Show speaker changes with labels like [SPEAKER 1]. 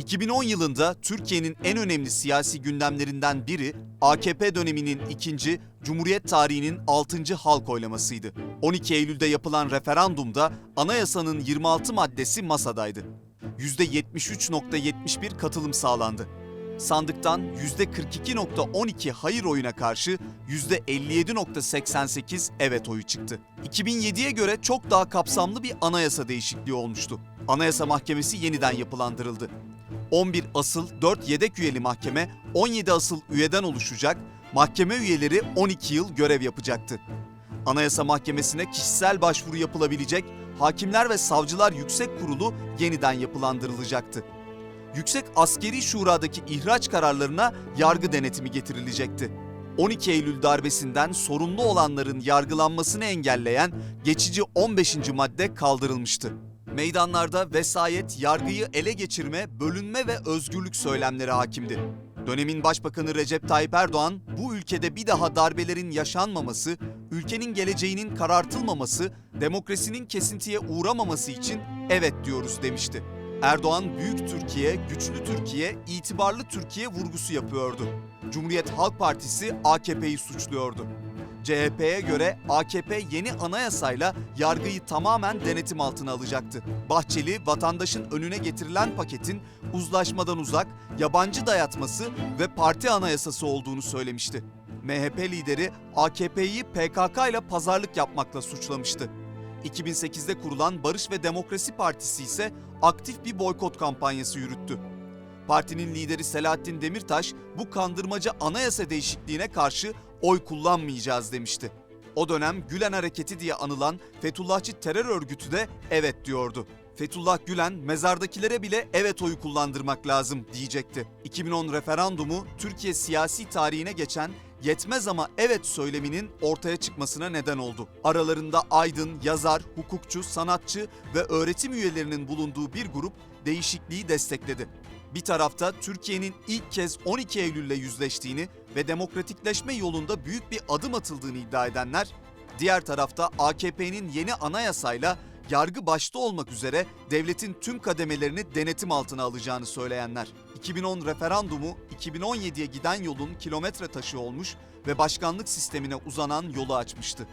[SPEAKER 1] 2010 yılında Türkiye'nin en önemli siyasi gündemlerinden biri AKP döneminin ikinci, Cumhuriyet tarihinin 6. halk oylamasıydı. 12 Eylül'de yapılan referandumda anayasanın 26 maddesi masadaydı. %73.71 katılım sağlandı. Sandıktan %42.12 hayır oyuna karşı %57.88 evet oyu çıktı. 2007'ye göre çok daha kapsamlı bir anayasa değişikliği olmuştu. Anayasa Mahkemesi yeniden yapılandırıldı. 11 asıl 4 yedek üyeli mahkeme 17 asıl üyeden oluşacak, mahkeme üyeleri 12 yıl görev yapacaktı. Anayasa Mahkemesi'ne kişisel başvuru yapılabilecek Hakimler ve Savcılar Yüksek Kurulu yeniden yapılandırılacaktı. Yüksek Askeri Şura'daki ihraç kararlarına yargı denetimi getirilecekti. 12 Eylül darbesinden sorumlu olanların yargılanmasını engelleyen geçici 15. madde kaldırılmıştı. Meydanlarda vesayet, yargıyı ele geçirme, bölünme ve özgürlük söylemleri hakimdi. Dönemin Başbakanı Recep Tayyip Erdoğan, bu ülkede bir daha darbelerin yaşanmaması, ülkenin geleceğinin karartılmaması, demokrasinin kesintiye uğramaması için evet diyoruz demişti. Erdoğan büyük Türkiye, güçlü Türkiye, itibarlı Türkiye vurgusu yapıyordu. Cumhuriyet Halk Partisi AKP'yi suçluyordu. CHP'ye göre AKP yeni anayasayla yargıyı tamamen denetim altına alacaktı. Bahçeli, vatandaşın önüne getirilen paketin uzlaşmadan uzak, yabancı dayatması ve parti anayasası olduğunu söylemişti. MHP lideri AKP'yi PKK ile pazarlık yapmakla suçlamıştı. 2008'de kurulan Barış ve Demokrasi Partisi ise aktif bir boykot kampanyası yürüttü. Partinin lideri Selahattin Demirtaş bu kandırmaca anayasa değişikliğine karşı oy kullanmayacağız demişti. O dönem Gülen Hareketi diye anılan Fethullahçı terör örgütü de evet diyordu. Fethullah Gülen mezardakilere bile evet oyu kullandırmak lazım diyecekti. 2010 referandumu Türkiye siyasi tarihine geçen yetmez ama evet söyleminin ortaya çıkmasına neden oldu. Aralarında aydın, yazar, hukukçu, sanatçı ve öğretim üyelerinin bulunduğu bir grup değişikliği destekledi. Bir tarafta Türkiye'nin ilk kez 12 Eylül'le yüzleştiğini ve demokratikleşme yolunda büyük bir adım atıldığını iddia edenler, diğer tarafta AKP'nin yeni anayasayla yargı başta olmak üzere devletin tüm kademelerini denetim altına alacağını söyleyenler. 2010 referandumu 2017'ye giden yolun kilometre taşı olmuş ve başkanlık sistemine uzanan yolu açmıştı.